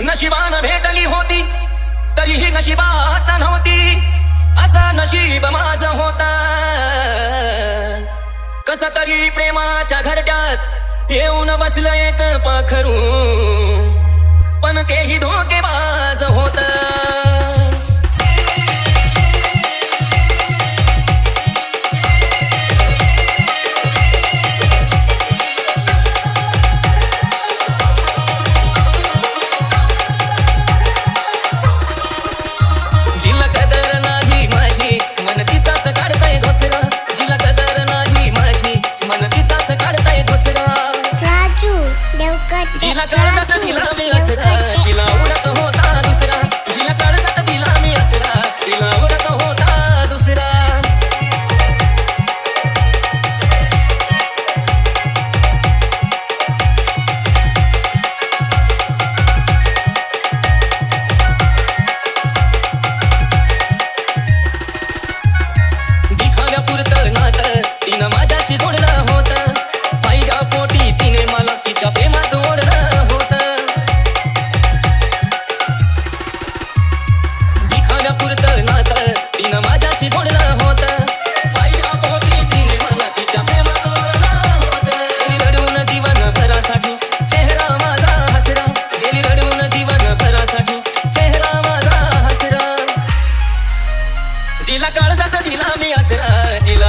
नशिबान भेटली होती तरीही नशिबात नव्हती असा नशीब माझ होता. कस तरी प्रेमाच्या घरट्यात येऊन बसलं एक पाखरू. पण तेही धोकेबाज होतं. तिला काळ जात दिला मी असं तिला